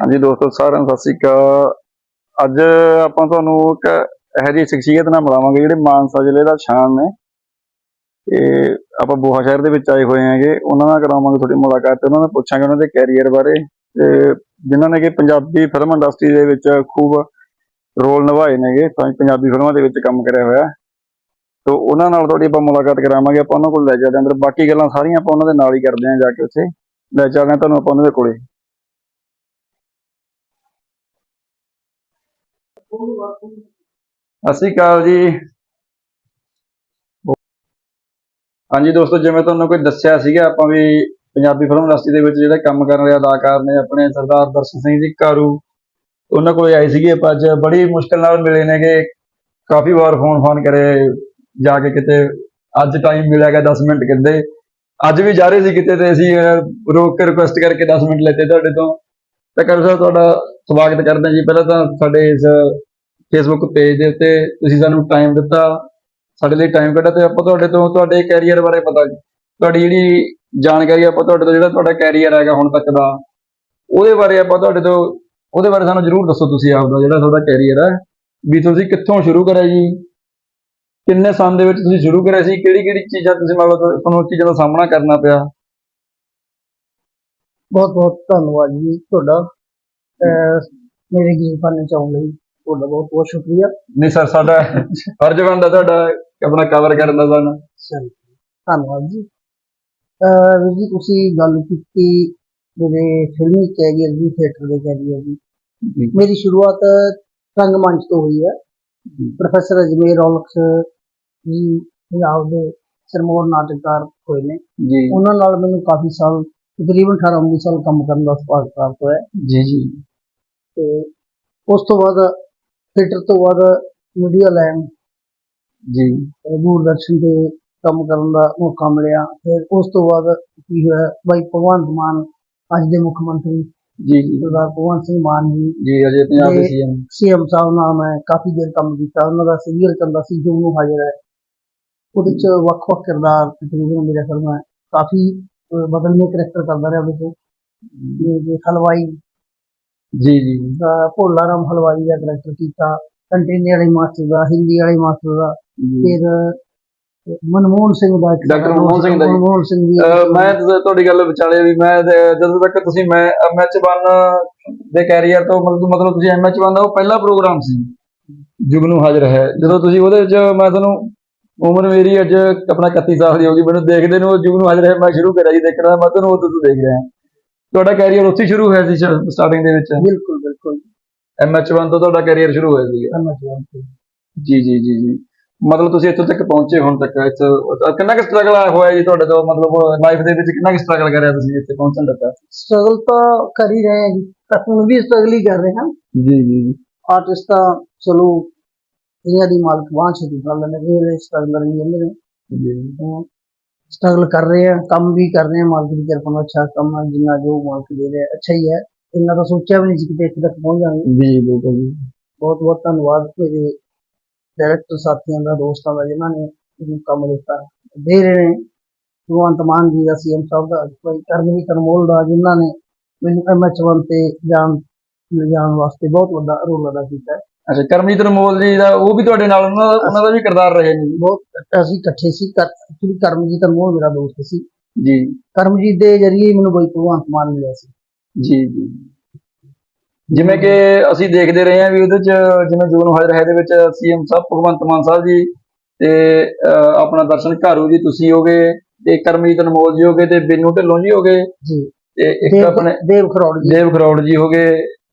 ਹਾਂਜੀ ਦੋਸਤੋ, ਸਾਰਿਆਂ ਨੂੰ ਸਤਿ ਸ੍ਰੀ ਅਕਾਲ। ਅੱਜ ਆਪਾਂ ਤੁਹਾਨੂੰ ਇੱਕ ਇਹੋ ਜਿਹੀ ਸ਼ਖਸੀਅਤ ਨਾਲ ਮਿਲਾਵਾਂਗੇ ਜਿਹੜੇ ਮਾਨਸਾ ਜ਼ਿਲ੍ਹੇ ਦਾ ਸ਼ਾਨ ਨੇ। ਤੇ ਆਪਾਂ ਬੋਹਾ ਸ਼ਹਿਰ ਦੇ ਵਿੱਚ ਆਏ ਹੋਏ ਹਾਂਗੇ। ਉਹਨਾਂ ਨਾਲ ਕਰਾਵਾਂਗੇ ਤੁਹਾਡੀ ਮੁਲਾਕਾਤ ਤੇ ਉਹਨਾਂ ਨਾਲ ਪੁੱਛਾਂਗੇ ਉਹਨਾਂ ਦੇ ਕੈਰੀਅਰ ਬਾਰੇ। ਤੇ ਜਿਨ੍ਹਾਂ ਨੇ ਕਿ ਪੰਜਾਬੀ ਫਿਲਮ ਇੰਡਸਟਰੀ ਦੇ ਵਿੱਚ ਖੂਬ ਰੋਲ ਨਿਭਾਏ ਨੇਗੇ, ਤਾਂ ਪੰਜਾਬੀ ਫਿਲਮਾਂ ਦੇ ਵਿੱਚ ਕੰਮ ਕਰਿਆ ਹੋਇਆ। ਤੋ ਉਹਨਾਂ ਨਾਲ ਤੁਹਾਡੀ ਆਪਾਂ ਮੁਲਾਕਾਤ ਕਰਾਵਾਂਗੇ, ਆਪਾਂ ਉਹਨਾਂ ਕੋਲ ਲੈ ਜਾਂਦੇ ਅੰਦਰ ਬਾਕੀ ਗੱਲਾਂ ਸਾਰੀਆਂ ਆਪਾਂ ਉਹਨਾਂ ਦੇ ਨਾਲ ਹੀ ਕਰਦੇ ਹਾਂ ਜਾ ਕੇ ਉੱਥੇ। ਲੈ ਚੱਲਦੇ ਹਾਂ ਤੁਹਾਨੂੰ ਆਪਾਂ ਉਹਨਾਂ ਦੇ ਕੋਲੇ। ਸਤਿ ਸ਼੍ਰੀ ਅਕਾਲ ਜੀ। ਹਾਂਜੀ ਦੋਸਤੋ, ਜਿਵੇਂ ਤੁਹਾਨੂੰ ਕੋਈ ਦੱਸਿਆ ਸੀਗਾ, ਆਪਾਂ ਵੀ ਪੰਜਾਬੀ ਫਿਲਮ ਇੰਡਸਟਰੀ ਦੇ ਵਿੱਚ ਜਿਹੜੇ ਕੰਮ ਕਰਨ ਵਾਲੇ ਅਦਾਕਾਰ ਨੇ ਆਪਣੇ ਸਰਦਾਰ ਦਰਸ਼ਨ ਸਿੰਘ ਜੀ ਕਾਰੂ, ਉਹਨਾਂ ਕੋਲੇ ਆਏ ਸੀਗੇ ਆਪਾਂ ਅੱਜ। ਬੜੀ ਮੁਸ਼ਕਲ ਨਾਲ ਮਿਲੇ ਨੇਗੇ। ਕਾਫੀ ਵਾਰ ਫੋਨ ਫੋਨ ਕਰੇ, ਜਾ ਕੇ ਕਿਤੇ। ਅੱਜ ਟਾਈਮ ਮਿਲਿਆਗਾ 10 ਮਿੰਟ ਕਹਿੰਦੇ। ਅੱਜ ਵੀ ਜਾ ਰਹੇ ਸੀ ਕਿਤੇ ਤੇ ਅਸੀਂ ਰੋਕ ਕੇ ਰਿਕੁਐਸਟ ਕਰਕੇ 10 ਮਿੰਟ ਲੈਤੇ ਤੁਹਾਡੇ ਤੋਂ। ਤਾਂ ਕਰ ਸਾਹਿਬ, ਤੁਹਾਡਾ ਸਵਾਗਤ ਕਰਦੇ ਹਾਂ ਜੀ। ਪਹਿਲਾਂ ਤਾਂ ਸਾਡੇ ਇਸ ਫੇਸਬੁੱਕ ਪੇਜ ਦੇ ਉੱਤੇ ਤੁਸੀਂ ਸਾਨੂੰ ਟਾਈਮ ਦਿੱਤਾ, ਸਾਡੇ ਲਈ ਟਾਈਮ ਕੱਢਿਆ ਤੇ ਆਪਾਂ ਤੁਹਾਡੇ ਤੋਂ ਤੁਹਾਡੇ ਕੈਰੀਅਰ ਬਾਰੇ ਪਤਾ ਤੁਹਾਡੀ ਜਿਹੜੀ ਜਾਣਕਾਰੀ ਆਪਾਂ ਤੁਹਾਡੇ ਤੋਂ, ਜਿਹੜਾ ਤੁਹਾਡਾ ਕੈਰੀਅਰ ਹੈਗਾ ਹੁਣ ਤੱਕ ਦਾ, ਉਹਦੇ ਬਾਰੇ ਆਪਾਂ ਤੁਹਾਡੇ ਤੋਂ, ਉਹਦੇ ਬਾਰੇ ਸਾਨੂੰ ਜ਼ਰੂਰ ਦੱਸੋ ਤੁਸੀਂ ਆਪਦਾ ਜਿਹੜਾ ਤੁਹਾਡਾ ਕੈਰੀਅਰ ਹੈ। ਵੀ ਤੁਸੀਂ ਕਿੱਥੋਂ ਸ਼ੁਰੂ ਕਰਿਆ ਜੀ? ਕਿੰਨੇ ਸਾਲ ਦੇ ਵਿੱਚ ਤੁਸੀਂ ਸ਼ੁਰੂ ਕਰਿਆ ਸੀ? ਕਿਹੜੀ ਕਿਹੜੀ ਚੀਜ਼ਾਂ ਤੁਸੀਂ ਮਤਲਬ ਤੁਹਾਨੂੰ ਉਹ ਚੀਜ਼ਾਂ ਦਾ ਸਾਹਮਣਾ ਕਰਨਾ ਪਿਆ? ਬਹੁਤ ਬਹੁਤ ਧੰਨਵਾਦ ਜੀ ਤੁਹਾਡਾ। ਮੇਰੇ ਗੀਤ ਪਾਣੇ ਚਾਹਣ ਲਈ ਤੁਹਾਡਾ ਬਹੁਤ ਬਹੁਤ ਸ਼ੁਕਰੀਆ। ਨਹੀਂ ਸਰ ਸਾਡਾ ਫਰਜ਼ ਬਣਦਾ ਤੁਹਾਡਾ ਆਪਣਾ ਕਵਰ ਕਰਨ ਦਾ ਸਾਨੂੰ ਧੰਨਵਾਦ ਜੀ। ਵੀਰ ਜੀ ਤੁਸੀਂ ਗੱਲ ਕੀਤੀ ਮੇਰੇ ਫਿਲਮੀ ਕੈਰੀਅਰ ਦੀ ਥੀਏਟਰ ਦੇ ਕੈਰੀਅਰ ਦੀ। ਮੇਰੀ ਸ਼ੁਰੂਆਤ ਰੰਗਮੰਚ ਤੋਂ ਹੋਈ ਹੈ। ਪ੍ਰੋਫੈਸਰ ਅਜਮੇਰ ਔਲਖ ਜੀ ਪੰਜਾਬ ਦੇ ਸਰਮੋਰ ਨਾਟਕਕਾਰ ਹੋਏ ਨੇ। ਜੀ। ਉਹਨਾਂ ਨਾਲ ਮੈਨੂੰ ਕਾਫੀ ਸਾਲ ਤਕਰੀਬਨ 18 19 ਸਾਲ ਕੰਮ ਕਰਨ ਦਾ ਸੁਭਾਗ ਪ੍ਰਾਪਤ ਹੋਇਆ। ਜੀ ਜੀ। ਤੇ ਉਸ ਤੋਂ ਬਾਅਦ ਥੀਏਟਰ ਤੋਂ ਬਾਅਦ ਮੀਡੀਆ ਲਾਈਨ ਜੀ। ਦੂਰਦਰਸ਼ਨ ਤੇ ਕੰਮ ਕਰਨ ਦਾ ਮੌਕਾ ਮਿਲਿਆ। ਫਿਰ ਉਸ ਤੋਂ ਬਾਅਦ ਕੀ ਹੋਇਆ ਬਾਈ ਭਗਵੰਤ ਮਾਨ ਅੱਜ ਦੇ ਮੁੱਖ ਮੰਤਰੀ ਜੀ ਜੀ। ਸਰਦਾਰ ਭਗਵੰਤ ਸਿੰਘ ਮਾਨ ਜੀ। ਜੀ ਅਜੇ ਪੰਜਾਬ ਦੇ ਸੀਐਮ। ਸੀਐਮ ਸਾਹਿਬ ਨਾਲ ਮੈਂ ਕਾਫੀ ਦੇਰ ਕੰਮ ਕੀਤਾ। ਉਹਨਾਂ ਦਾ ਸੀਰੀਅਲ ਚੱਲਦਾ ਸੀ ਜੋ ਨੂੰ ਹਾਜ਼ਰ ਹੈ। ਉਹਦੇ ਚ ਵੱਖ-ਵੱਖ ਕਿਰਦਾਰ ਤਕਰੀਬਨ ਮੇਰੇ ਖਿਆਲ ਕਾਫੀ ਅਹ, ਬਦਲਵੇਂ ਕਰੈਕਟਰ ਕਰਦਾ ਰਿਹਾ ਵਿੱਚ। ਹਲਵਾਈ। ਜੀ ਜੀ। ਭੋਲਾ ਰਾਮ ਹਲਵਾਈ ਦਾ ਕਰੈਕਟਰ ਕੀਤਾ। ਕੰਟੇਨੇ ਵਾਲੇ ਮਾਸਟਰ ਦਾ ਹਿੰਦੀ ਵਾਲੇ ਮਾਸਟਰ ਦਾ। ਫਿਰ ਅਹ, ਮਨਮੋਹਨ ਸਿੰਘ ਦਾ ਇੱਕ ਡਾਕਟਰ ਮਨਮੋਹਨ ਸਿੰਘ ਦਾ ਜੀ। ਮਨਮੋਹਨ ਸਿੰਘ ਦੀ ਅਹ ਮੈਂ ਤਾਂ ਤੁਹਾਡੀ ਗੱਲ ਵਿਚਾਲੇ ਵੀ ਮੈਂ ਤੇ ਜਦੋਂ ਤੱਕ ਤੁਸੀਂ ਮੈਂ ਐਮਐਚ1 ਦੇ ਕੈਰੀਅਰ ਤੋਂ ਮਤਲਬ ਮਤਲਬ ਤੁਸੀਂ ਐਮਐਚ1 ਦਾ ਉਹ ਪਹਿਲਾ ਪ੍ਰੋਗਰਾਮ ਸੀ। ਜੁਗਨੂ ਹਾਜ਼ਰ ਹੈ। ਜਦੋਂ ਤੁਸੀਂ ਉਹਦੇ ਵਿੱਚ ਮੈਂ ਤੁਹਾਨੂੰ ਉਮਰ ਮੇਰੀ ਅੱਜ ਆਪਣਾ 31 ਸਾਲ ਦੀ ਹੋ ਗਈ ਮੈਨੂੰ ਦੇਖਦੇ ਨੂੰ ਉਹ ਜੁਗਨੂ ਹਾਜ਼ਰ ਹੈ ਮੈਂ ਸ਼ੁਰੂ ਕਰਿਆ ਜੀ ਦੇਖਣਾ ਮੈਂ ਤੁਹਾਨੂੰ ਉਦੋਂ ਤੋਂ ਦੇਖ ਰਿਹਾ। ਤੁਹਾਡਾ ਕੈਰੀਅਰ ਉੱਥੇ ਸ਼ੁਰੂ ਹੋਇਆ ਸੀ ਸਟਾਰਟਿੰਗ ਦੇ ਵਿੱਚ? ਬਿਲਕੁਲ ਬਿਲਕੁਲ। ਐਮਐਚ1 ਤੋਂ ਤੁਹਾਡਾ ਕੈਰੀਅਰ ਸ਼ੁਰੂ ਹੋਇਆ ਸੀ। ਸਮਝ ਗਿਆ ਜੀ ਜੀ ਜੀ ਜੀ। ਮਤਲਬ ਤੁਸੀਂ ਇੱਥੋਂ ਤੱਕ ਪਹੁੰਚੇ ਹੁਣ ਤੱਕ ਇੱਥੇ ਕਿੰਨਾ ਕੁ ਸਟਰਗਲ ਹੋਇਆ ਜੀ ਤੁਹਾਡੇ ਤੋਂ? ਮਤਲਬ ਲਾਈਫ ਦੇ ਵਿੱਚ ਕਿੰਨਾ ਕੁ ਸਟਰਗਲ ਕਰਿਆ ਤੁਸੀਂ ਇੱਥੇ ਪਹੁੰਚਣ ਤੱਕ ਸਟਰਗਲ ਤਾਂ ਕਰ ਹੀ ਰਹੇ ਹਾਂ ਜੀ ਹੁਣ ਵੀ ਸਟਰਗਲ ਹੀ ਕਰ ਰਹੇ ਹਾਂ। ਜੀ ਜੀ ਜੀ। ਆਰਟਿਸਟ ਤਾਂ ਚਲੋ ਇਹਨਾਂ ਦੀ ਮਾਲਕ ਬਾਂਹ ਛੇਤੀ ਫੜ ਲੈਂਦੇ ਨੇ ਸਟਰਗਲ ਵੀ ਜਾਂਦੇ ਨੇ। ਸਟਰਗਲ ਕਰ ਰਹੇ ਹਾਂ ਕੰਮ ਵੀ ਕਰ ਰਹੇ ਹਾਂ ਮਾਲਕ ਦੀ ਕਿਰਪਾ ਨਾਲ ਅੱਛਾ ਕੰਮ ਹੈ ਜਿੰਨਾ ਜੋ ਮਾਲਕ ਦੇ ਰਿਹਾ ਅੱਛਾ ਹੀ ਹੈ। ਇੰਨਾ ਤਾਂ ਸੋਚਿਆ ਵੀ ਨਹੀਂ ਸੀ ਕਿ ਇੱਥੇ ਤੱਕ ਪਹੁੰਚ ਜਾਵਾਂਗੇ ਜੀ ਬਿਲਕੁਲ ਜੀ। ਬਹੁਤ ਬਹੁਤ ਧੰਨਵਾਦ ਮੇਰੇ ਡਾਇਰੈਕਟਰ ਸਾਥੀਆਂ ਦਾ ਦੋਸਤਾਂ ਦਾ ਜਿਨ੍ਹਾਂ ਨੇ ਮੈਨੂੰ ਕੰਮ ਦਿੱਤਾ। ਦੇ ਰਹੇ ਨੇ। ਭਗਵੰਤ ਮਾਨ ਜੀ ਦਾ ਸੀਐਮ ਸਾਹਿਬ ਦਾ ਭਾਈ ਕਰਮਵੀਰ ਕਰਮੋਲ ਦਾ ਜਿਨ੍ਹਾਂ ਨੇ ਮੈਨੂੰ ਐਮਐਚ1 ਤੇ ਜਾਣ ਲਿਜਾਣ ਵਾਸਤੇ ਬਹੁਤ ਵੱਡਾ ਰੋਲ ਅਦਾ ਕੀਤਾ। ਅੱਛਾ ਕਰਮਜੀਤ ਅਨਮੋਲ ਜੀ ਦਾ ਉਹ ਵੀ ਤੁਹਾਡੇ ਨਾਲ ਉਹਨਾਂ ਦਾ ਉਹਨਾਂ ਦਾ ਵੀ ਕਿਰਦਾਰ ਰਹੇ ਨੇ। ਬਹੁਤ ਅਸੀਂ ਇਕੱਠੇ ਸੀ ਐਕਚੁਅਲੀ ਕਰਮਜੀਤ ਅਨਮੋਲ ਮੇਰਾ ਦੋਸਤ ਸੀ। ਜੀ। ਕਰਮਜੀਤ ਦੇ ਜਰੀਏ ਮੈਨੂੰ ਬਈ ਭਗਵੰਤ ਮਾਨ ਮਿਲਿਆ ਸੀ। ਜੀ ਜੀ। ਜਿਵੇਂ ਕਿ ਅਸੀਂ ਦੇਖਦੇ ਰਹੇ ਹਾਂ ਵੀ ਉਹਦੇ ਚ ਜਿਵੇਂ ਜੂਨ ਹਾਜ਼ਰ ਹੈ ਦੇ ਵਿੱਚ ਸੀਐਮ ਸਾਹਿਬ ਭਗਵੰਤ ਮਾਨ ਸਾਹਿਬ ਜੀ ਤੇ ਆਪਣਾ ਦਰਸ਼ਨ ਘਾਰੂ ਜੀ ਤੁਸੀਂ ਹੋਗੇ ਤੇ ਕਰਮਜੀਤ ਅਨਮੋਲ ਜੀ ਹੋਗੇ ਤੇ ਬਿੰਨੂ ਢਿੱਲੋਂ ਜੀ ਹੋਗੇ ਜੀ। ਤੇ ਇੱਕ ਆਪਣੇ ਦੇਵ ਖਰੋੜ ਜੀ। ਦੇਵ ਖਰੋੜ ਜੀ ਹੋਗੇ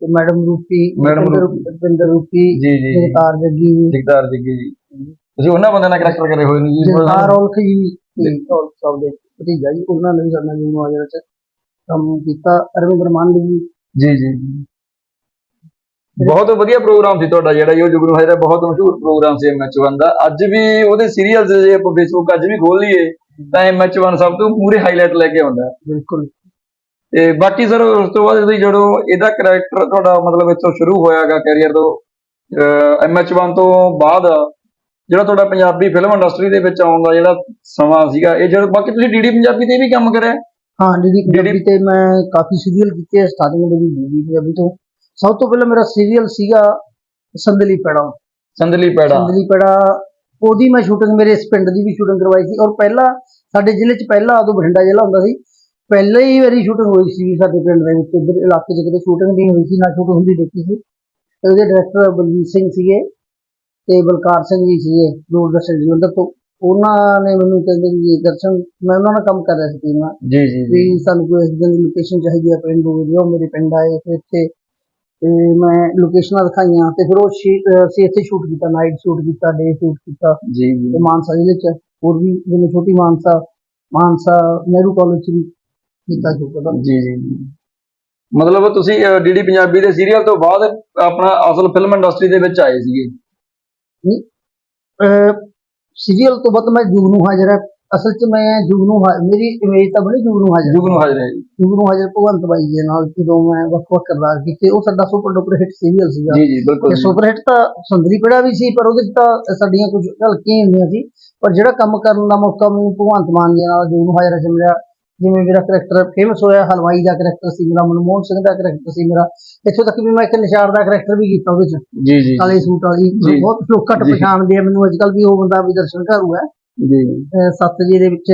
ਤੇ ਮੈਡਮ ਰੂਪੀ ਮੈਡਮ ਰੁਪਿੰਦਰ- ਰੂਪੀ। ਜੀ ਜੀ ਜੀ। ਜਗਤਾਰ ਜੱਗੀ ਜਗਦਾਰ ਜੱਗੀ ਜੀ। ਤੁਸੀਂ ਉਹਨਾਂ ਬੰਦਿਆਂ ਨਾਲ ਕਰੈਕਟਰ ਕਰੇ ਹੋਏ ਨੇ ਜੀ। ਜਗਤਾਰ ਔਲਖ ਜੀ ਤੇ ਔਲਖ ਸਾਹਿਬ ਦੇ ਭਤੀਜਾ ਜੀ ਉਹਨਾਂ ਨੇ ਵੀ ਸਾਡੇ ਨਾਲ ਜੀ ਮੁਆਜਰਾ ਚ ਕੰਮ ਕੀਤਾ। ਅਰਵਿੰਦਰ ਮਾਨ ਜੀ। ਜੀ ਜੀ ਜੀ। ਬਹੁਤ ਵਧੀਆ ਪ੍ਰੋਗਰਾਮ ਸੀ ਤੁਹਾਡਾ ਜਿਹੜਾ ਜੀ। ਉਹ ਜੁਗਨੂ ਹਾਜ਼ਰ ਬਹੁਤ ਮਸ਼ਹੂਰ ਪ੍ਰੋਗਰਾਮ ਸੀ ਐਮਐਚ1 ਦਾ। ਅੱਜ ਵੀ ਉਹਦੇ ਸੀਰੀਅਲਸ ਜੇ ਆਪਾਂ ਫੇਸਬੁੱਕ ਅੱਜ ਵੀ ਖੋਲ ਲਈਏ ਤਾਂ ਐਮਐਚ1 ਸਭ ਤੋਂ ਪੂਰੇ ਹਾਈਲਾਈਟ ਲੈ ਕੇ ਆਉਂਦਾ। ਹੈ। ਬਿਲਕੁਲ। ਤੇ ਬਾਕੀ ਸਰ ਉਸ ਤੋਂ ਬਾਅਦ ਤੁਸੀਂ ਜਦੋਂ ਇਹਦਾ ਕੈਰੈਕਟਰ ਤੁਹਾਡਾ ਮਤਲਬ ਇੱਥੋਂ ਸ਼ੁਰੂ ਹੋਇਆਗਾ ਕੈਰੀਅਰ ਤੋਂ ਐਮਐਚ1 ਤੋਂ ਬਾਅਦ ਜਿਹੜਾ ਤੁਹਾਡਾ ਪੰਜਾਬੀ ਫਿਲਮ ਇੰਡਸਟਰੀ ਦੇ ਵਿੱਚ ਆਉਣ ਦਾ ਜਿਹੜਾ ਸਮਾਂ ਸੀਗਾ ਇਹ ਜਦੋਂ ਬਾਕੀ ਤੁਸੀਂ ਡੀਡੀ ਪੰਜਾਬੀ ਤੇ ਵੀ ਕੰਮ ਕਰਿਆ? ਹਾਂ ਡੀਡੀ ਪੰਜਾਬੀ ਤੇ ਮੈਂ ਕਾਫੀ ਸੀਰੀਅਲ ਕੀਤੇ ਸਟਾਰਟਿੰਗ ਦੇ ਵੀ ਡੀਡੀ ਪੰਜਾਬੀ ਤੋਂ। ਸਭ ਤੋਂ ਪਹਿਲਾਂ ਮੇਰਾ ਸੀਰੀਅਲ ਸੀਗਾ ਸੰਦਲੀ ਪੜਾ। ਸੰਦਲੀ ਪੈੜਾ। ਸੰਦਲੀ ਪੜਾ ਉਹਦੀ ਮੈਂ ਸ਼ੂਟਿੰਗ ਮੇਰੇ ਇਸ ਪਿੰਡ ਦੀ ਵੀ ਸ਼ੂਟਿੰਗ ਕਰਵਾਈ ਸੀ। ਔਰ ਪਹਿਲਾਂ ਸਾਡੇ ਜ਼ਿਲ੍ਹੇ 'ਚ ਪਹਿਲਾਂ ਉਦੋਂ ਬਠਿੰਡਾ ਜ਼ਿਲ੍ਹਾ ਹੁੰਦਾ ਸੀ ਪਹਿਲਾਂ ਹੀ ਵਾਰੀ ਸ਼ੂਟਿੰਗ ਹੋਈ ਸੀ ਸਾਡੇ ਪਿੰਡ ਦੇ ਵਿੱਚ ਇੱਧਰ ਇਲਾਕੇ 'ਚ ਕਿਤੇ ਸ਼ੂਟਿੰਗ ਨਹੀਂ ਹੋਈ ਸੀ ਨਾ ਸ਼ੂਟਿੰਗ ਹੁੰਦੀ ਦੇਖੀ ਸੀ। ਤੇ ਉਹਦੇ ਡਾਇਰੈਕਟਰ ਬਲਜੀਤ ਸਿੰਘ ਸੀਗੇ ਤੇ ਬਲਕਾਰ ਸਿੰਘ ਜੀ ਸੀਗੇ ਦੂਰਦਰਸ਼ਨ ਜਲੰਧਰ ਤੋਂ ਉਹਨਾਂ ਨੇ ਮੈਨੂੰ ਕਹਿੰਦੇ ਵੀ ਦਰਸ਼ਨ ਮੈਂ ਉਹਨਾਂ ਨਾਲ ਕੰਮ ਕਰ ਰਿਹਾ ਸੀ ਨਾਲ ਜੀ ਜੀ ਵੀ ਜੀ ਸਾਨੂੰ ਕੋਈ ਇਸ ਦਿਨ ਲੋਕੇਸ਼ਨ ਚਾਹੀਦੀ ਹੈ ਪਿੰਡ ਨੂੰ ਜੋ ਮੇਰੇ ਪਿੰਡ ਆਏ ਫਿਰ ਇੱਥੇ ਤੇ ਮੈਂ ਲੋਕੇਸ਼ਨਾਂ ਦਿਖਾਈਆਂ ਤੇ ਫਿਰ ਉਹ ਸ਼ੀ- ਇੱਥੇ ਸ਼ੂਟ ਕੀਤਾ ਨਾਈਟ ਸ਼ੂਟ ਕੀਤਾ ਡੇ ਸ਼ੂਟ ਕੀਤਾ। ਜੀ ਜੀ। ਤੇ ਮਾਨਸਾ ਜ਼ਿਲ੍ਹੇ ਚ ਹੋਰ ਵੀ ਜਿਵੇਂ ਛੋਟੀ ਮਾਨਸਾ ਮਾਨਸਾ ਨਹਿਰੂ ਕਾਲਜ ਚ ਵੀ ਕੀਤਾ ਸ਼ੂਟ ਉਹਦਾ ਜੀ ਜੀ ਜੀ। ਮਤਲਬ ਤੁਸੀਂ ਡੀਡੀ ਪੰਜਾਬੀ ਦੇ ਸੀਰੀਅਲ ਤੋਂ ਬਾਅਦ ਆਪਣਾ ਅਸਲ ਫਿਲਮ ਇੰਡਸਟਰੀ ਦੇ ਵਿੱਚ ਆਏ ਸੀਗੇ। ਸੀਰੀਅਲ ਤੋਂ ਬਾਅਦ ਮੈਂ ਜੁਗਨੂ ਹਾਜ਼ਰ ਹੈ। ਅਸਲ ਚ ਮੈਂ ਜੁਗਨੂ ਹਾ- ਮੇਰੀ ਇਮੇਜ ਤਾਂ ਬਣੀ ਜੁਗਨੂ ਹਾਜ਼ਰ। ਜੁਗ ਨੂੰ ਹਾਜ਼ਰ ਜੁਗਨੂ ਹਾਜ਼ਰ ਭਗਵੰਤ ਬਾਈ ਜੀ ਨਾਲ ਜਦੋਂ ਮੈਂ ਵੱਖ ਵੱਖ ਕਰਦਾਰ ਕੀਤੇ ਉਹ ਸਾਡਾ ਸੁਪਰ ਡੁਪਰ ਹਿੱਟ ਸੀਰੀਅਲ ਸੀਗਾ। ਜੀ ਜੀ ਬਿਲਕੁਲ ਤੇ ਜੀ। ਸੁਪਰ ਹਿੱਟ ਤਾਂ ਸੁੰਦਰੀ ਪੜਾ ਵੀ ਸੀ ਪਰ ਉਹਦੇ 'ਚ ਤਾਂ ਸਾਡੀਆਂ ਕੁਝ ਹਲਕੀਆਂ ਹੁੰਦੀਆਂ ਸੀ। ਪਰ ਜਿਹੜਾ ਕੰਮ ਕਰਨ ਦਾ ਮੌਕਾ ਮੈਨੂੰ ਭਗਵੰਤ ਮਾਨ ਜੀ ਨਾਲ ਜੂਨ ਹਾਜ਼ਰ ਚ ਮਿਲਿਆ ਜਿਵੇਂ ਮੇਰਾ ਕਰੈਕਟਰ ਫੇਮਸ ਹੋਇਆ ਹਲਵਾਈ ਦਾ ਕਰੈਕਟਰ ਸੀ ਮੇਰਾ ਮਨਮੋਹਨ ਸਿੰਘ ਦਾ ਕਰੈਕਟਰ ਸੀ ਮੇਰਾ ਇੱਥੋਂ ਤੱਕ ਵੀ ਮੈਂ ਇੱਕ ਨਿਸ਼ਾਰ ਦਾ ਕਰੈਕਟਰ ਵੀ ਕੀਤਾ ਉਹਦੇ 'ਚ। ਜੀ ਜੀ ਕਾਲੇ ਸੂਟ ਵਾਲੀ। ਬਹੁਤ ਲੋਕ ਘੱਟ। ਪਛਾਣਦੇ ਆ ਮੈਨੂੰ ਅੱਜ ਕੱਲ ਵੀ ਉਹ ਬੰਦਾ ਵੀ ਦਰਸ਼ਨ ਘਰੂ ਹੈ ਜੀ। ਸੱਤ ਜੀ ਦੇ ਵਿੱਚ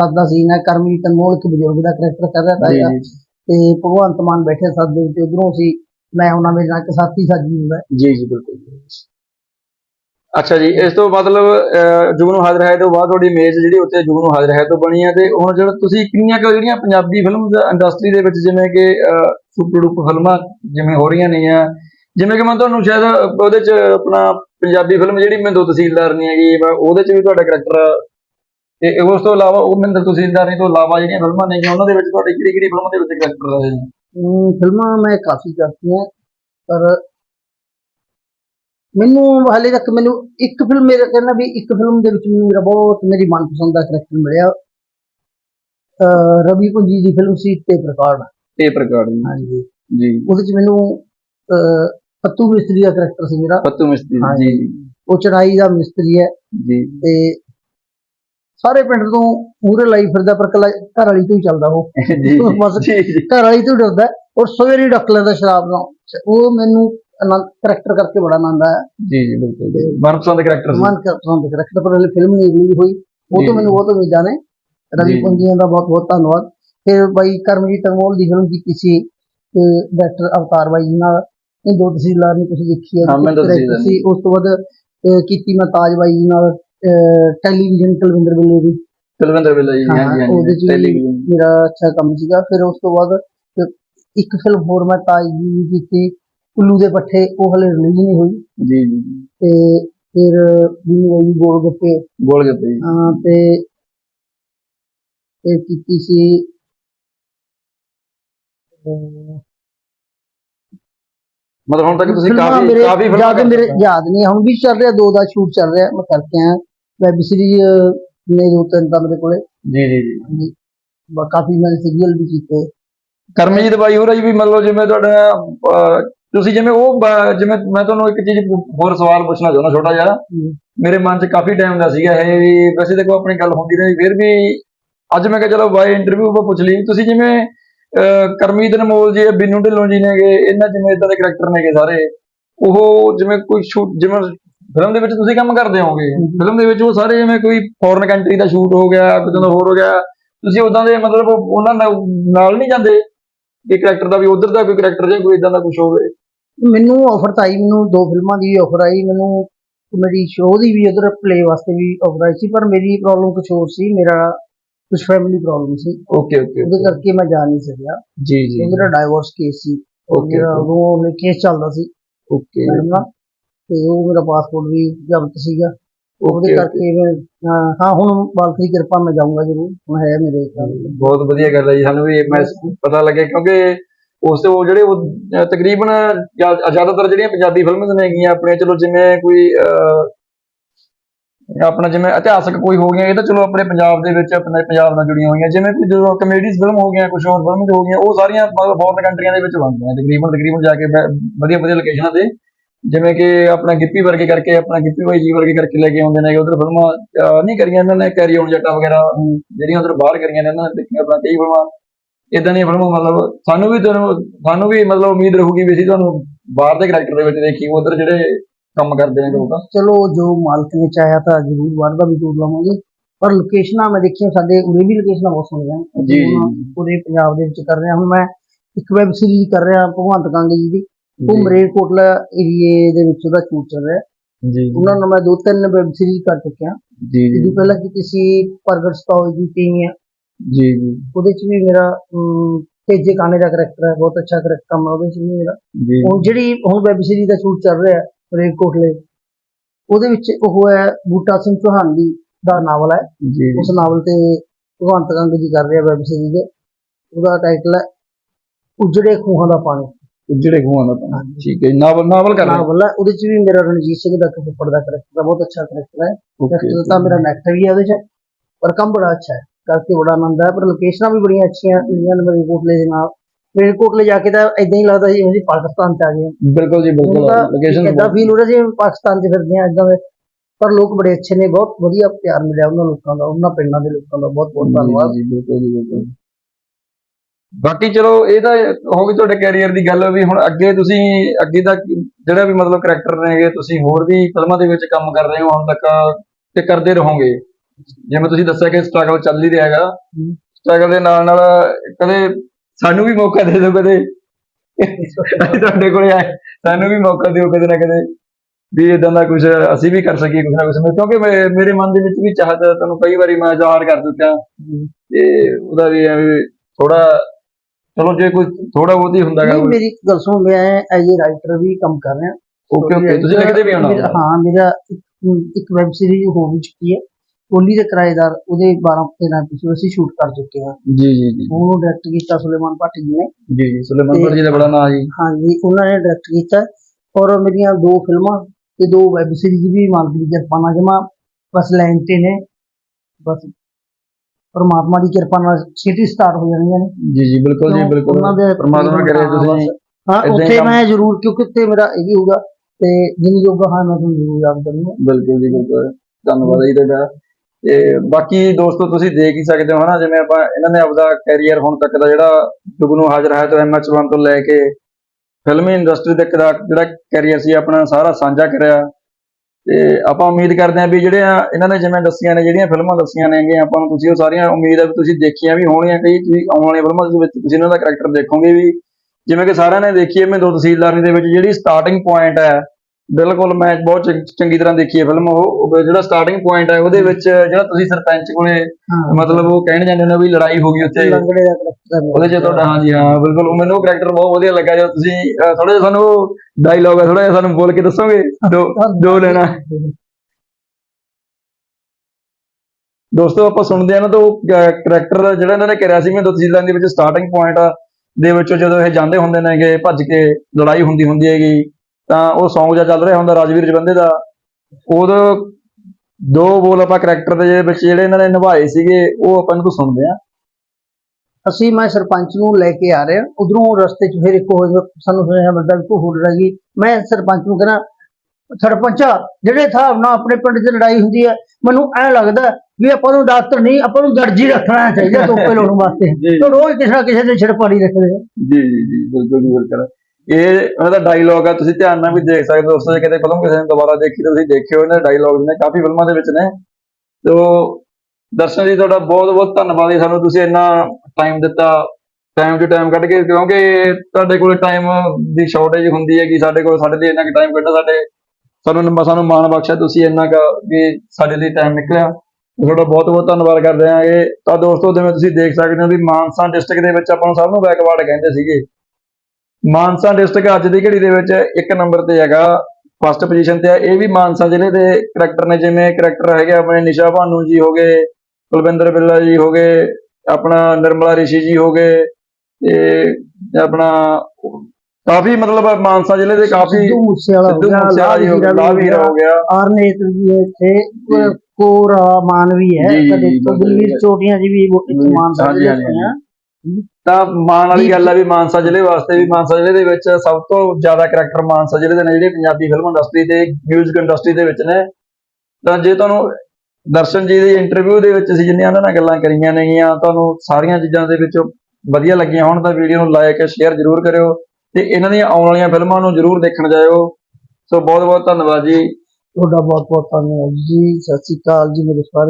ਸਾਦਾ ਸੀਨ ਹੈ ਕਰਮਜੀਤ ਅਨਮੋਲ ਇੱਕ ਬਜ਼ੁਰਗ ਦਾ ਕਰੈਕਟਰ ਕਰ ਰਿਹਾ ਜੀ ਤਾ ਜੀ। ਤੇ ਭਗਵੰਤ ਮਾਨ ਬੈਠੇ ਸੱਤ ਦੇ ਵਿੱਚ ਉਧਰੋਂ ਸੀ ਮੈਂ ਉਹਨਾਂ ਮੇਰੇ ਨਾਲ ਇੱਕ ਸਾਥੀ ਸਾਜੀ ਹੁੰਦਾ। ਜੀ ਜੀ ਬਿਲਕੁਲ। ਅੱਛਾ ਜੀ ਇਸ ਤੋਂ ਮਤਲਬ ਅਹ, ਨੂੰ ਹਾਜ਼ਰ ਹੈ ਤੋਂ ਬਾਅਦ ਤੁਹਾਡੀ ਇਮੇਜ ਜਿਹੜੀ ਉੱਤੇ ਜੁਗ ਨੂੰ ਹਾਜ਼ਰ ਹੈ ਤੋਂ ਬਣੀ ਹੈ ਤੇ ਹੁਣ ਜਿਹੜਾ ਤੁਸੀਂ ਕਿੰਨੀਆਂ ਕੁ ਜਿਹੜੀਆਂ ਪੰਜਾਬੀ ਫਿਲਮ ਇੰਡਸਟਰੀ ਦੇ ਵਿੱਚ ਜਿਵੇਂ ਕਿ ਸੁਪਰ ਫਿਲਮਾਂ ਜਿਵੇਂ ਹੋ ਰਹੀਆਂ ਨੇ ਆ ਜਿਵੇਂ ਕਿ ਮੈਂ ਤੁਹਾਨੂੰ ਸ਼ਾਇਦ ਉਹਦੇ ਚ ਆਪਣਾ ਪੰਜਾਬੀ ਫਿਲਮ ਜਿਹੜੀ ਮਿੰਦੋ ਤਹਿਸੀਲਦਾਰ ਨਹੀਂ ਹੈਗੀ ਉਹਦੇ ਚ ਵੀ ਤੁਹਾਡਾ ਕਰੈਕਟਰ ਤੇ ਉਸ ਤੋਂ ਇਲਾਵਾ ਉਹ ਮਿੰਦੋ ਤਹਿਸੀਲਦਾਰ ਤੋਂ ਇਲਾਵਾ ਜਿਹੜੀਆਂ ਫਿਲਮਾਂ ਨੇ ਉਹਨਾਂ ਦੇ ਵਿੱਚ ਤੁਹਾਡੇ ਕਿਹੜੀ ਕਿਹੜੀ ਫਿਲਮਾਂ ਦੇ ਵਿੱਚ ਕਰੈਕਟਰ ਰਹੇ ਨੇ ਫਿਲਮਾਂ ਮੈਂ ਕਾਫੀ ਕਰਤੀਆਂ ਪਰ ਮੈਨੂੰ ਹਾਲੇ ਤੱਕ ਮੈਨੂੰ ਇੱਕ ਫਿਲਮ ਮੇਰਾ ਕਹਿੰਦਾ ਵੀ ਇੱਕ ਫਿਲਮ ਦੇ ਵਿੱਚ ਮੈਨੂੰ ਮੇਰਾ ਬਹੁਤ ਮੇਰੀ ਮਨਪਸੰਦ ਦਾ ਕਰੈਕਟਰ ਮਿਲਿਆ। ਰਵੀ ਪੁੰਜੀ ਦੀ ਫਿਲਮ ਸੀ ਤੇ ਪ੍ਰਕਾਰ ਤੇ ਪ੍ਰਕਾਰ ਹਾਂਜੀ। ਜੀ। ਉਹਦੇ ਚ ਮੈਨੂੰ ਪੱਤੂ ਮਿਸਤਰੀ ਦਾ ਕਰੈਕਟਰ ਸੀ ਮੇਰਾ। ਫਤੂ ਮਿਸਤਰੀ ਜੀ ਉਹ ਚੜਾਈ ਦਾ ਮਿਸਤਰੀ ਹੈ। ਜੀ। ਤੇ ਸਾਰੇ ਪਿੰਡ ਤੋਂ ਮੂਹਰੇ ਲਾਈ ਫਿਰਦਾ ਪਰ ਕੱਲਾ ਘਰ ਵਾਲੀ ਤੋਂ ਹੀ ਚੱਲਦਾ ਉਹ। ਜੀ ਬਸ ਘਰ ਵਾਲੀ ਤੋਂ ਡਰਦਾ ਔਰ ਸਵੇਰੇ ਡੱਕ ਲੈਂਦਾ ਸ਼ਰਾਬ ਨਾਲ। ਉਹ ਮੈਨੂੰ ਕਰੈਕਟਰ ਕਰਕੇ ਬੜਾ ਆਨੰਦ ਆਇਆ ਜੀ ਜੀ ਬਿਲਕੁਲ ਜੀ। ਮਨਪਸੰਦ ਕਰੈਕਟਰ ਸੀ ਮਨ ਕਰ ਪਸੰਦ ਕਰੈਕਟਰ ਪਰ ਹਲੇ ਫਿਲਮ ਨਹੀਂ ਰਿਲੀਜ਼ ਹੋਈ ਉਹ ਜੀ, ਤੋਂ ਜੀ। ਮੈਨੂੰ ਬਹੁਤ ਉਮੀਦਾਂ ਨੇ ਰਵੀ ਜੀ। ਪੁੰਜੀਆਂ ਦਾ ਬਹੁਤ ਬਹੁਤ ਧੰਨਵਾਦ ਫਿਰ ਬਾਈ ਕਰਮਜੀਤ ਅਨਮੋਲ ਦੀ ਫਿਲਮ ਕੀਤੀ ਸੀ ਤੇ ਡਾਇਰੈਕਟਰ ਅਵਤਾਰ ਬਾਈ ਜੀ ਨਾਲ ਇਹ ਦੋ ਤਹਿਸੀਲਦਾਰ ਨੇ ਤੁਸੀਂ ਦੇਖੀ ਹੈ ਹਾਂ, ਮੈਂ ਦੋ character ਤਹਿਸੀਲਦਾਰ ਸੀ ਉਸ ਤੋਂ ਬਾਅਦ ਕੀਤੀ ਮੈਂ ਤਾਜ ਬਾਈ ਜੀ ਨਾਲ ਟੈਲੀਵਿਜ਼ਨ ਕੁਲਵਿੰਦਰ ਬਿੱਲੇ ਦੀ ਕੁਲਵਿੰਦਰ ਬਿੱਲਾ ਜੀ ਹਾਂ, ਹਾਂਜੀ ਹਾਂਜੀ ਟੈਲੀਵਿਜ਼ਨ ਮੇਰਾ ਅੱਛਾ ਕੰਮ ਸੀਗਾ ਫਿਰ ਉਸ ਤੋਂ ਬਾਅਦ ਇੱਕ ਫਿਲਮ ਹੋਰ ਮੈਂ ਤਾਜ ਦੀ ਵੀ ਕੀਤੀ ਉੱਲੂ ਦੇ ਪੱਠੇ ਉਹ ਹਲੇ ਰਿਲੀਜ਼ ਨਹੀਂ ਹੋਈ। ਜੀ ਜੀ। ਤੇ ਫਿਰ ਵੀ ਹੋਈ ਗੋਲ ਗੱਪੇ ਗੋਲ ਗੱਪੇ ਅਹ ਤੇ ਤੇ ਕੀਤੀ ਸੀ ਮਤਲਬ ਹੁਣ ਤੱਕ ਤੁਸੀਂ ਕਾਫੀ ਕਾਫੀ ਯਾਦ ਮੇਰੇ ਹੋ। ਯਾਦ ਨਹੀਂ ਹੁਣ ਵੀ ਚੱਲ ਰਿਹਾ ਦੋ ਦਾ ਸ਼ੂਟ ਚੱਲ ਰਿਹਾ ਮੈਂ ਕਰਕੇ ਆਇਆ। ਵੈਬ ਸੀਰੀਜ਼ ਨੇ ਦੋ ਤਿੰਨ ਤਾਂ ਮੇਰੇ ਕੋਲੇ। ਜੀ ਜੀ ਜੀ। ਕਾਫੀ ਮੈਂ ਸੀਰੀਅਲ ਵੀ ਕੀਤੇ। ਕਰਮਜੀਤ ਬਾਈ ਹੋਰਾਂ ਜੀ ਵੀ ਮਤਲਬ ਜਿਵੇਂ ਤੁਹਾਡਾ ਤੁਸੀਂ ਜਿਵੇਂ ਉਹ ਬ- ਜਿਵੇਂ ਮੈਂ ਤੁਹਾਨੂੰ ਇੱਕ ਚੀਜ਼ ਹੋਰ ਸਵਾਲ ਪੁੱਛਣਾ ਚਾਹੁੰਦਾ ਛੋਟਾ ਜਿਹਾ। ਮੇਰੇ ਮਨ 'ਚ ਕਾਫੀ ਟਾਈਮ ਦਾ ਸੀਗਾ ਇਹ ਵੀ ਵੈਸੇ ਦੇਖੋ ਆਪਣੀ ਗੱਲ ਹੁੰਦੀ ਰਹੀ ਫਿਰ ਵੀ ਅੱਜ ਮੈਂ ਕਿਹਾ ਚਲੋ ਬਾਈ ਇੰਟਰਵਿਊ 'ਤੇ ਪੁੱਛ ਲਈ ਤੁਸੀਂ ਜਿਵੇਂ ਅਹ, ਕਰਮਜੀਤ ਅਨਮੋਲ ਜੀ ਬਿੰਨੂ ਢਿੱਲੋਂ ਜੀ ਨੇਗੇ ਇਹਨਾਂ ਜਿਵੇਂ ਇਦਾਂ ਦੇ ਕਰੈਕਟਰ ਨੇਗੇ ਸਾਰੇ ਉਹ ਜਿਵੇਂ ਕੋਈ ਸ਼ੂਟ ਜਿਵੇਂ ਫਿਲਮ ਦੇ ਵਿੱਚ ਤੁਸੀਂ ਕੰਮ ਕਰਦੇ ਹੋਗੇ ਫਿਲਮ ਦੇ ਵਿੱਚ ਉਹ ਸਾਰੇ ਜਿਵੇਂ ਕੋਈ ਫੋਰਨ ਕੰਟਰੀ ਦਾ ਸ਼ੂਟ ਹੋ ਗਿਆ ਕਿਤੇ ਦਾ ਹੋਰ ਹੋ ਗਿਆ। ਤੁਸੀਂ ਉਦਾਂ ਦੇ ਮਤਲਬ ਉਹਨਾਂ ਨਾਲ ਨਾਲ ਨਹੀਂ ਜਾਂਦੇ ਕਿ ਕਰੈਕਟਰ ਦਾ ਵੀ ਉਧਰ ਦਾ ਕੋਈ ਕਰੈਕਟਰ ਜਾਂ ਕੋਈ ਇਦਾਂ ਦਾ ਕੁਝ ਹੋਵੇ। ਮੈਨੂੰ ਆਫਰ ਤਾਂ ਆਈ ਮੈਨੂੰ ਦੋ ਫਿਲਮਾਂ ਦੀ ਆਫਰ ਆਈ ਮੈਨੂੰ ਮੇਰੀ ਸ਼ੋਅ ਦੀ ਵੀ ਉਧਰ ਪਲੇ ਵਾਸਤੇ ਵੀ ਆਫਰ ਆਈ ਸੀ ਪਰ ਮੇਰੀ ਪ੍ਰੋਬਲਮ ਕੁਝ ਹੋਰ ਸੀ ਮੇਰਾ ਕੁਝ ਫੈਮਿਲੀ ਪ੍ਰੋਬਲਮ ਸੀ। ਓਕੇ ਓਕੇ ਉਹਦੇ ਕਰਕੇ ਮੈਂ ਜਾ ਨਹੀਂ ਸਕਿਆ। ਜੀ ਜੀ ਉਹ ਮੇਰਾ ਡਾਈਵੋਰਸ ਕੇਸ ਸੀ। ਓਕੇ ਮੇਰਾ ਉਦੋਂ ਉਹਨੇ ਕੇਸ ਚੱਲਦਾ ਸੀ। ਓਕੇ ਤੇ ਉਹ ਮੇਰਾ ਪਾਸਪੋਰਟ ਵੀ ਜ਼ਬਤ ਸੀਗਾ। ਉਹਦੇ ਕਰਕੇ ਮੈਂ ਹਾਂ- ਹੁਣ ਮਾਲਕ ਦੀ ਕਿਰਪਾ ਮੈਂ ਜਾਊਂਗਾ ਜ਼ਰੂਰ। ਹੁਣ ਹੈ ਮੇਰੇ ਬਹੁਤ ਵਧੀਆ ਗੱਲ ਹੈ ਜੀ। ਸਾਨੂੰ ਵੀ ਮੈਂ ਪਤਾ ਲੱਗਿਆ ਕਿਉਂਕਿ ਉਸ ਤੇ ਉਹ ਜਿਹੜੇ ਉਹ ਤਕਰੀਬਨ ਜ਼ਿਆ- ਜ਼ਿਆਦਾਤਰ ਜਿਹੜੀਆਂ ਪੰਜਾਬੀ ਫਿਲਮਾਂ ਨੇ ਹੈਗੀਆਂ ਆਪਣੇ ਚਲੋ ਜਿਵੇਂ ਕੋਈ ਅਹ, ਆਪਣਾ ਜਿਵੇਂ ਇਤਿਹਾਸਕ ਕੋਈ ਹੋ ਗਿਆ ਇਹ ਤਾਂ ਚਲੋ ਆਪਣੇ ਪੰਜਾਬ ਦੇ ਵਿੱਚ ਆਪਣੇ ਪੰਜਾਬ ਨਾਲ ਜੁੜੀਆਂ ਹੋਈਆਂ ਜਿਵੇਂ ਕੋਈ ਜਦੋਂ ਕਮੇਡੀਜ਼ ਫਿਲਮ ਹੋ ਗਈਆਂ ਕੁਝ ਹੋਰ ਫਿਲਮ ਹੋ ਗਈਆਂ ਉਹ ਸਾਰੀਆਂ ਮਤਲਬ ਫੋਰਨ ਕੰਟਰੀਆਂ ਦੇ ਵਿੱਚ ਬਣਦੀਆਂ ਤਕਰੀਬਨ ਤਕਰੀਬਨ ਜਾ ਕੇ ਵਧੀਆ ਵਧੀਆ ਲੋਕੇਸ਼ਨਾਂ ਤੇ ਜਿਵੇਂ ਕਿ ਆਪਣਾ ਗਿੱਪੀ ਵਰਗੇ ਕਰਕੇ ਆਪਣਾ ਗਿੱਪੀ ਬਾਈ ਜੀ ਵਰਗੇ ਕਰਕੇ ਲੈ ਕੇ ਆਉਂਦੇ ਨੇ ਉਧਰ ਫਿਲਮਾਂ ਨਹੀਂ ਕਰੀਆਂ ਇਹਨਾਂ ਨੇ ਕੈਰੀ ਔਨ ਜੱਟਾ ਵਗੈਰਾ ਜਿਹੜੀਆਂ ਉਧਰ ਬਾਹਰ ਕਰੀਆਂ ਨੇ ਇਹਨਾਂ ਨੇ ਦੇਖੀਆਂ ਆਪਣਾ ਕਈ ਫਿਲਮਾਂ ਇਦਾਂ ਦੀਆਂ ਫਿਲਮਾਂ ਮਤਲਬ ਸਾਨੂੰ ਵੀ ਤੁਹਾਨੂੰ ਸਾਨੂੰ ਵੀ ਮਤਲਬ ਉਮੀਦ ਰਹੂਗੀ ਵੀ ਅਸੀਂ ਤੁਹਾਨੂੰ ਬਾਹਰ ਦੇ ਕਰੈਕਟਰ ਦੇ ਵਿੱਚ ਦੇਖੀ ਉਧਰ ਜਿਹੜੇ ਕੰਮ ਕਰਦੇ ਨੇ ਲੋਕ। ਚਲੋ ਜੋ ਮਾਲਕ ਨੇ ਚਾਹਿਆ ਤਾਂ ਜ਼ਰੂਰ ਬਾਹਰ ਦਾ ਵੀ ਟੂਰ ਲਵਾਂਗੇ। ਪਰ ਲੋਕੇਸ਼ਨਾਂ ਮੈਂ ਦੇਖੀਆਂ ਸਾਡੇ ਉਰੇ ਵੀ ਲੋਕੇਸ਼ਨਾਂ ਬਹੁਤ ਸੋਹਣੀਆਂ ਨੇ। ਜੀ, ਪੂਰੇ ਪੰਜਾਬ ਦੇ ਵਿੱਚ ਕਰ ਰਿਹਾ ਹੁਣ ਮੈਂ ਇੱਕ ਵੈਬ ਸੀਰੀਜ਼ ਕਰ ਰਿਹਾ ਭਗਵੰਤ ਕੰਗ ਜੀ। ਦੀ ਉਹ ਮਰੇਲਕੋਟਲਾ ਏਰੀਏ ਦੇ ਵਿੱਚ ਉਹਦਾ ਸ਼ੂਟ ਚੱਲ ਰਿਹਾ। ਜੀ ਉਹਨਾਂ ਨਾਲ ਮੈਂ ਦੋ ਤਿੰਨ ਵੈਬ ਸੀਰੀਜ਼ ਕਰ ਚੁੱਕਿਆ। ਜੀ ਤੋਂ ਪਹਿਲਾਂ ਕੀਤੀ ਸੀ ਪ੍ਰਗਟ ਸਤੌਜ ਦੀ ਟੀਮ ਜੀ ਜੀ। ਉਹਦੇ ਚ ਵੀ ਮੇਰਾ ਅਮ, ਤੇਜੇ ਕਾਨੇ ਦਾ ਕਰੈਕਟਰ ਹੈ ਬਹੁਤ ਅੱਛਾ ਕਰੈਕਟਰ ਕੰਮ ਹੈ ਉਹਦੇ ਚ ਵੀ ਮੇਰਾ। ਜੀ ਹੁਣ ਜਿਹੜੀ ਹੁਣ ਵੈਬ ਸੀਰੀਜ਼ ਦਾ ਸ਼ੂਟ ਚੱਲ ਰਿਹਾ ਰੇਲ ਕੋਟਲੇ ਉਹਦੇ ਵਿੱਚ ਉਹ ਹੈ ਬੂਟਾ ਸਿੰਘ ਚੌਹਾਨ ਦੀ ਦਾ ਨਾਵਲ ਹੈ। ਜੀ ਉਸ ਨਾਵਲ ਤੇ ਭਗਵੰਤ ਕੰਗ ਜੀ ਕਰ ਰਿਹਾ ਵੈਬ ਸੀਰੀਜ਼ ਉਹਦਾ ਟਾਈਟਲ ਹੈ ਉਜੜੇ ਖੂਹਾਂ ਦਾ ਪਾਣੀ। ਜਿਹੜੇ ਖੂਹਾਂ ਦਾ ਪਾਣੀ। ਠੀਕ ਹੈ ਜੀ, ਨਾਵਲ ਨਾਵਲ ਕਰ ਰਹੇ ਨਾਵਲ ਹੈ ਉਹਦੇ ਚ ਵੀ ਮੇਰਾ ਰਣਜੀਤ ਸਿੰਘ ਦਾ ਫੁੱਫੜ ਦਾ ਕਰੈਕਟਰ ਬਹੁਤ ਅੱਛਾ ਕਰੈਕਟਰ ਹੈ। ਓਕੇ ਕਰੈਕਟਰ ਤਾਂ ਮੇਰਾ ਨੈਕਟ ਵੀ ਹੈ ਉਹਦੇ ਚ ਪਰ ਕੰਮ ਬੜਾ ਅੱਛਾ ਹੈ। ਕਰਕੇ ਬੜਾ ਆਨੰਦ ਹੈ ਪਰ ਲੋਕੇਸ਼ਨਾਂ ਵੀ ਬੜੀਆਂ ਅੱਛੀਆਂ ਮਿਲੀਆਂ ਨੇ ਮੇਰੇ ਕੋਟਲੇ ਦੇ ਨਾਲ। ਮੇਰੇ ਕੋਟਲੇ ਜਾ ਕੇ ਤਾਂ ਇਦਾਂ ਹੀ ਲੱਗਦਾ ਜਿਵੇਂ ਅਸੀਂ ਪਾਕਿਸਤਾਨ ਚ ਆ ਗਏ। ਬਿਲਕੁਲ ਜੀ ਬਿਲਕੁਲ ਲੋਕੇਸ਼ਨ ਏਦਾਂ ਫੀਲ ਹੋ ਰਿਹਾ ਜਿਵੇਂ ਪਾਕਿਸਤਾਨ 'ਚ ਫਿਰਦੇ ਆ ਇਦਾਂ ਦੇ। ਪਰ ਲੋਕ ਬੜੇ ਅੱਛੇ ਨੇ ਬਹੁਤ ਵਧੀਆ ਪਿਆਰ ਮਿਲਿਆ ਉਹਨਾਂ ਲੋਕਾਂ ਦਾ ਉਹਨਾਂ ਪਿੰਡਾਂ ਦੇ ਲੋਕਾਂ ਦਾ ਬਹੁਤ ਬਹੁਤ ਧੰਨਵਾਦ। ਜੀ ਬਿਲਕੁਲ ਜੀ ਬਿਲਕੁਲ। ਬਾਕੀ ਚਲੋ ਇਹ ਤਾਂ ਹੋ ਗਈ ਤੁਹਾਡੇ ਕੈਰੀਅਰ ਦੀ ਗੱਲ ਵੀ ਹੁਣ ਅੱਗੇ ਤੁਸੀਂ ਅੱਗੇ ਦਾ ਜਿਹੜਾ ਵੀ ਮਤਲਬ ਕਰੈਕਟਰ ਨੇਗੇ ਤੁਸੀਂ ਹੋਰ ਵੀ ਫਿਲਮਾਂ ਦੇ ਵਿੱਚ ਕੰਮ ਕਰ ਰਹੇ ਹੋ ਹੁਣ ਤੱਕ ਤੇ ਕਰਦੇ ਰਹੋਗੇ। ਜਿਵੇਂ ਤੁਸੀਂ ਦੱਸਿਆ ਕਿ ਸਟਰਗਲ ਚੱਲ ਹੀ ਰਿਹਾ ਹੈਗਾ। ਸਟਰਗਲ ਦੇ ਨਾਲ ਨਾਲ ਕਦੇ ਸਾਨੂੰ ਵੀ ਮੌਕਾ ਦੇ ਦਿਓ ਕਦੇ। ਅਸੀਂ ਤੁਹਾਡੇ ਕੋਲੇ ਆਏ। ਸਾਨੂੰ ਵੀ ਮੌਕਾ ਦਿਓ ਕਦੇ ਨਾ ਕਦੇ ਵੀ ਇਦਾਂ ਦਾ ਕੁਝ ਅਸੀਂ ਵੀ ਕਰ ਸਕੀਏ ਕੁਝ ਨਾ ਕੁਝ ਕਿਉਂਕਿ ਮੇਰੇ ਮਨ ਦੇ ਵਿੱਚ ਵੀ ਚਾਹਤ ਤੁਹਾਨੂੰ ਕਈ ਵਾਰੀ ਮੈਂ ਜ਼ਾਹਰ ਕਰ ਚੁੱਕਿਆ। ਤੇ ਉਹਦਾ ਵੀ ਐਵੇਂ ਥੋੜਾ ਚਲੋ ਜੇ ਕੋਈ ਥੋੜਾ ਬਹੁਤ ਹੀ ਹੁੰਦਾ ਨਹੀਂ ਹੈਗਾ ਮੇਰੀ ਇੱਕ ਗੱਲ ਸੁਣ। ਮੈਂ ਐਜ ਏ ਰਾਈਟਰ ਵੀ ਕੰਮ ਕਰ ਰਿਹਾ। ਓਕੇ ਓਕੇ ਤੁਸੀਂ ਲਿਖਦੇ ਵੀ ਹੋਣਾ ਹਾਂ ਮੇਰਾ ਇੱਕ ਵੈਬ ਸੀਰੀਜ਼ ਹੋ ਵੀ ਚੁੱਕੀ ਹੈ। ਕੋਲੀ ਦੇ ਕਿਰਾਏਦਾਰ ਉਹਦੇ 12 13 ਐਪੀਸੋਡ ਅਸੀਂ ਸ਼ੂਟ ਕਰ ਚੁੱਕੇ ਹਾਂ। ਜੀ ਜੀ ਜੀ। ਉਹਨੂੰ ਡਾਇਰੈਕਟ ਕੀਤਾ ਸੁਲੇਮਾਨ ਭੱਟ ਜੀ ਨੇ। ਜੀ ਜੀ ਸੁਲੇਮਾਨ ਪਰ ਜੀ ਦਾ ਬੜਾ ਨਾਂ ਜੀ। ਹਾਂਜੀ ਉਹਨਾਂ ਨੇ ਡਾਇਰੈਕਟ ਕੀਤਾ। ਔਰ ਮੇਰੀਆਂ ਦੋ ਫਿਲਮਾਂ ਤੇ ਦੋ ਵੈਬ ਸੀਰੀਜ਼ ਵੀ ਮਾਲਕ ਦੀ ਕਿਰਪਾ ਨਾਲ ਜਮਾ ਬਸ ਲਾਈਨ ਤੇ ਨੇ। ਬਸ ਪਰਮਾਤਮਾ ਦੀ ਕਿਰਪਾ ਨਾਲ ਛੇਤੀ ਸਟਾਰਟ ਹੋ ਜਾਣੀਆਂ ਨੇ। ਜੀ ਜੀ ਬਿਲਕੁਲ ਜੀ? ਬਿਲਕੁਲ। ਉਹਨਾਂ ਦੇ ਪਰਮਾਤਮਾ ਕਰੇ ਹਾਂ, ਤੁਸੀਂ। ਹਾਂ ਹੀ ਉੱਥੇ ਮੈਂ ਜ਼ਰੂਰ ਕਿਉਂਕਿ ਉੱਤੇ ਮੇਰਾ ਇਹ ਵੀ ਹੋਊਗਾ। ਤੇ ਜਿੰਨੀ ਯੋਗਾ ਹਾਂ ਮੈਂ ਤੁਹਾਨੂੰ ਜ਼ਰੂਰ ਯਾਦ ਕਰੂੰਗਾ। ਬਿਲਕੁਲ ਜੀ ਬਿਲਕੁਲ। ਧੰਨਵਾਦ ਜੀ ਤੁਹਾਡਾ। ਤੇ ਬਾਕੀ ਦੋਸਤੋ, ਤੁਸੀਂ ਦੇਖ ਹੀ ਸਕਦੇ ਹੋ ਹਨਾ, ਜਿਵੇਂ ਆਪਾਂ ਇਹਨਾਂ ਨੇ ਆਪਦਾ ਕੈਰੀਅਰ ਹੁਣ ਤੱਕ ਦਾ ਜਿਹੜਾ ਜੁਗਨੂ ਹਾਜ਼ਰ ਹੈ ਤੋਂ ਐਮਐਚ 1 ਤੋਂ ਲੈ ਕੇ ਫਿਲਮੀ ਇੰਡਸਟਰੀ ਤੱਕ ਦਾ ਜਿਹੜਾ ਕੈਰੀਅਰ ਸੀ, ਆਪਣਾ ਸਾਰਾ ਸਾਂਝਾ ਕਰਿਆ। ਤੇ ਆਪਾਂ ਉਮੀਦ ਕਰਦੇ ਹਾਂ ਵੀ ਜਿਹੜੇ ਇਹਨਾਂ ਨੇ ਜਿਵੇਂ ਦੱਸੀਆਂ ਨੇ, ਜਿਹੜੀਆਂ ਫਿਲਮਾਂ ਦੱਸੀਆਂ ਨੇਗੀਆਂ, ਆਪਾਂ ਨੂੰ ਤੁਸੀਂ ਉਹ ਸਾਰੀਆਂ ਉਮੀਦ ਹੈ ਵੀ ਤੁਸੀਂ ਦੇਖੀਆਂ ਵੀ ਹੋਣੀਆਂ, ਕਈ ਤੁਸੀਂ ਆਉਣ ਵਾਲੀਆਂ ਫਿਲਮਾਂ ਦੇ ਵਿੱਚ ਤੁਸੀਂ ਇਹਨਾਂ ਦਾ ਕਰੈਕਟਰ ਦੇਖੋਗੇ ਵੀ। ਜਿਵੇਂ ਕਿ ਸਾਰਿਆਂ ਨੇ ਦੇਖੀ ਹੈ ਦੋ ਤਹਿਸੀਲਦਾਰੀ ਦੇ ਵਿੱਚ, ਜਿਹੜੀ ਸਟਾਰਟਿੰਗ ਪੁਆਇੰਟ ਹੈ ਬਿਲਕੁਲ ਮੈਂ ਬਹੁਤ ਚੰਗ- ਤਰ੍ਹਾਂ ਦੇਖੀ ਹੈ ਫਿਲਮ ਉਹ ਜਿਹੜਾ ਸਟਾਰਟਿੰਗ ਪੁਆਇੰਟ ਹੈ ਉਹਦੇ ਵਿੱਚ ਜਿਹੜਾ ਤੁਸੀਂ ਸਰਪੰਚ ਕੋਲੇ ਮਤਲਬ ਉਹ ਕਹਿਣ ਜਾਂਦੇ ਨੇ ਵੀ ਲੜਾਈ ਹੋ ਗਈ ਉੱਥੇ। ਉਹਦੇ ਚ ਤੁਹਾਡਾ ਹਾਂਜੀ ਹਾਂ ਬਿਲਕੁਲ। ਉਹ ਮੈਨੂੰ ਕਰੈਕਟਰ ਬਹੁਤ ਵਧੀਆ ਲੱਗਾ ਜਦੋਂ ਤੁਸੀਂ ਥੋੜਾ ਜਿਹਾ ਸਾਨੂੰ ਡਾਇਲੌਗ ਹੈ ਥੋੜਾ ਜਿਹਾ ਸਾਨੂੰ ਬੋਲ ਕੇ ਦੱਸੋਗੇ? ਦੋ ਦੋ ਲੈਣਾ। ਦੋਸਤੋ ਆਪਾਂ ਸੁਣਦੇ ਆ ਨਾ ਤਾਂ ਉਹ ਕਰੈਕਟਰ ਜਿਹੜਾ ਇਹਨਾਂ ਨੇ ਕਰਿਆ ਸੀ ਮੈਂ ਦੋ ਤਹਿਸੀਲਾਂ ਦੇ ਵਿੱਚ ਸਟਾਰਟਿੰਗ ਪੁਆਇੰਟ ਦੇ ਵਿੱਚ ਜਦੋਂ ਇਹ ਜਾਂਦੇ ਹੁੰਦੇ ਨੇਗੇ ਭੱਜ ਕੇ ਲੜਾਈ ਹੁੰਦੀ ਹੁੰਦੀ ਹੈਗੀ ਤਾਂ ਉਹ Song ਜਿਹਾ ਚੱਲ ਰਿਹਾ ਹੁੰਦਾ ਰਾਜਵੀਰ ਜਵੰਦੇ ਦਾ। ਉਦੋਂ ਦੋ ਬੋਲ ਆਪਾਂ ਕਰੈਕਟਰ ਦੇ ਜਿਹੜੇ ਵਿੱਚ ਜਿਹੜੇ ਇਹਨਾਂ ਨੇ ਨਿਭਾਏ ਸੀਗੇ ਉਹ ਆਪਾਂ ਨੂੰ ਸੁਣਦੇ ਆ ਅਸੀਂ ਮੈਂ ਸਰਪੰਚ ਨੂੰ ਲੈ ਕੇ ਆ ਰਿਹਾ ਉਧਰੋਂ ਰਸਤੇ 'ਚ ਫਿਰ ਇੱਕ ਹੋਰ ਸਾਨੂੰ ਸੁਣਿਆ ਮਿਲਦਾ ਵੀ ਕੋਈ ਹੋਰ ਰਹੀ ਮੈਂ ਸਰਪੰਚ ਨੂੰ ਕਹਿੰਦਾ ਸਰਪੰਚਾ ਜਿਹੜੇ ਹਿਸਾਬ ਨਾਲ ਆਪਣੇ ਪਿੰਡ 'ਚ ਲੜਾਈ ਹੁੰਦੀ ਹੈ ਮੈਨੂੰ ਐ ਲੱਗਦਾ ਵੀ ਆਪਾਂ ਨੂੰ ਡਾਕਟਰ ਨਹੀਂ ਆਪਾਂ ਨੂੰ ਦਰਜੀ ਰੱਖਣਾ ਚਾਹੀਦਾ ਟੋਪੇ ਲਾਉਣ ਵਾਸਤੇ। ਤੇ ਰੋਜ਼ ਕਿਸੇ ਨਾ ਕਿਸੇ ਦੇ ਛੜਪਾੜੀ ਰੱਖਦੇ ਜੀ ਜੀ ਜੀ ਬਿਲਕੁਲ ਜੀ ਬਿਲਕੁਲ। ਇਹ ਉਹਨਾਂ ਦਾ ਡਾਇਲੌਗ ਆ, ਤੁਸੀਂ ਧਿਆਨ ਨਾਲ ਵੀ ਦੇਖ ਸਕਦੇ ਹੋ ਦੋਸਤੋ ਜੇ ਕਿਤੇ ਫਿਲਮ ਕਿਸੇ ਨੇ ਦੁਬਾਰਾ ਦੇਖੀ ਤਾਂ ਤੁਸੀਂ ਦੇਖਿਓ ਇਹਨਾਂ ਦੇ ਡਾਇਲੌਗ ਨੇ, ਕਾਫੀ ਫਿਲਮਾਂ ਦੇ ਵਿੱਚ ਨੇ। ਤੋ ਦਰਸ਼ਨ ਜੀ, ਤੁਹਾਡਾ ਬਹੁਤ ਬਹੁਤ ਧੰਨਵਾਦ ਜੀ, ਸਾਨੂੰ ਤੁਸੀਂ ਇੰਨਾ ਟਾਈਮ ਦਿੱਤਾ ਟਾਈਮ ਟੂ ਟਾਈਮ ਕੱਢ ਕੇ, ਕਿਉਂਕਿ ਤੁਹਾਡੇ ਕੋਲ ਟਾਈਮ ਦੀ ਸ਼ਾਰਟੇਜ ਹੁੰਦੀ ਹੈ ਕਿ ਸਾਡੇ ਕੋਲ, ਸਾਡੇ ਲਈ ਇੰਨਾ ਕੁ ਟਾਈਮ ਕੱਢਾ ਸਾਡੇ ਸਾਨੂੰ ਸਾਨੂੰ ਮਾਣ ਬਖਸ਼ਿਆ, ਤੁਸੀਂ ਇੰਨਾ ਕੁ ਵੀ ਸਾਡੇ ਲਈ ਟਾਈਮ ਨਿਕਲਿਆ। ਤੁਹਾਡਾ ਬਹੁਤ ਬਹੁਤ ਧੰਨਵਾਦ ਕਰਦੇ ਆਂਗੇ ਤਾਂ ਦੋਸਤੋ, ਜਿਵੇਂ ਤੁਸੀਂ ਦੇਖ ਸਕਦੇ ਹੋ ਵੀ ਮਾਨਸਾ ਡਿਸਟ੍ਰਿਕਟ ਦੇ ਵਿੱਚ ਆਪਾਂ ਨੂੰ ਸਭ ਨੂੰ ਬੈਕਵਰਡ ਕਹਿੰਦੇ ਸੀਗੇ। ਮਾਨਸਾ ਡਿਸਟ੍ਰਿਕਟ ਅੱਜ ਦੀ ਘੜੀ ਦੇ ਵਿੱਚ ਇੱਕ ਨੰਬਰ ਤੇ ਹੈਗਾ ਫਸਟ ਪੋਜੀਸ਼ਨ ਤੇ ਹੈ ਇਹ ਵੀ ਮਾਨਸਾ ਜ਼ਿਲ੍ਹੇ ਦੇ ਕਰੈਕਟਰ ਨੇ ਜਿਵੇਂ ਕਰੈਕਟਰ ਹੈਗੇ ਆਪਣੇ ਨਿਸ਼ਾ ਭਾਨੂ ਜੀ ਹੋ ਗਏ ਕੁਲਵਿੰਦਰ ਬਿੱਲਾ ਜੀ ਹੋ ਗਏ ਆਪਣਾ ਨਿਰਮਲਾ ਰਿਸ਼ੀ ਜੀ ਹੋ ਗਏ ਤੇ ਆਪਣਾ ਕਾਫੀ ਮਤਲਬ ਮਾਨਸਾ ਜ਼ਿਲ੍ਹੇ ਦੇ ਕਾਫੀ ਸਿੱਧੂ ਮੂਸੇ ਵਾਲਾ ਹੋ ਗਿਆ ਮੂਸੇਵਾਲਾ ਜੀ ਹੋ ਗਿਆ ਹੀਰਾ ਹੋ ਗਿਆ ਆਰਨੇਤ ਹੈ ਇੱਥੇ ਜੀ। ਕੋਰਾ ਮਾਨ ਵੀ ਹੈ ਜੀ, ਜੀ, ਕਦੇ ਜੀ, ਤੋਂ ਜੀ। ਚੋਟੀਆਂ ਜੀ ਵੀ ਜੀ, ਮਾਨਸਾ ਜ਼ਿਲ੍ਹੇ ਹਾਂਜੀ, ਤੋਂ ਆ ਤਾਂ ਮਾਣ ਵਾਲੀ ਗੱਲ ਹੈ ਵੀ ਮਾਨਸਾ ਜ਼ਿਲ੍ਹੇ ਵਾਸਤੇ ਵੀ ਮਾਨਸਾ ਜ਼ਿਲ੍ਹੇ ਦੇ ਵਿੱਚ ਸਭ ਤੋਂ ਜ਼ਿਆਦਾ ਕਰੈਕਟਰ ਮਾਨਸਾ ਜ਼ਿਲ੍ਹੇ ਦੇ ਨੇ ਜਿਹੜੇ ਪੰਜਾਬੀ ਫਿਲਮ ਇੰਡਸਟਰੀ ਤੇ ਮਿਊਜ਼ਿਕ ਇੰਡਸਟਰੀ ਦੇ ਵਿੱਚ ਨੇ। ਤਾਂ ਜੇ ਤੁਹਾਨੂੰ ਦਰਸ਼ਨ ਜੀ ਦੀ ਇੰਟਰਵਿਊ ਦੇ ਵਿੱਚ ਅਸੀਂ ਜਿੰਨੀਆਂ ਉਹਨਾਂ ਨਾਲ ਗੱਲਾਂ ਕਰੀਆਂ ਨੇਗੀਆਂ ਤੁਹਾਨੂੰ ਸਾਰੀਆਂ ਚੀਜ਼ਾਂ ਦੇ ਵਿੱਚ ਵਧੀਆ ਲੱਗੀਆਂ ਹੋਣ ਤਾਂ ਵੀਡੀਓ ਨੂੰ ਲਾਈਕ ਸ਼ੇਅਰ ਜ਼ਰੂਰ ਕਰਿਓ ਤੇ ਇਹਨਾਂ ਦੀਆਂ ਆਉਣ ਵਾਲੀਆਂ ਫਿਲਮਾਂ ਨੂੰ ਜ਼ਰੂਰ ਦੇਖਣ ਜਾਇਓ। ਸੋ ਬਹੁਤ ਬਹੁਤ ਧੰਨਵਾਦ ਜੀ। ਤੁਹਾਡਾ ਬਹੁਤ ਬਹੁਤ ਧੰਨਵਾਦ ਜੀ। ਸਤਿ ਸ਼੍ਰੀ ਅਕਾਲ ਜੀ ਮੇਰੇ ਸਾਰੇ।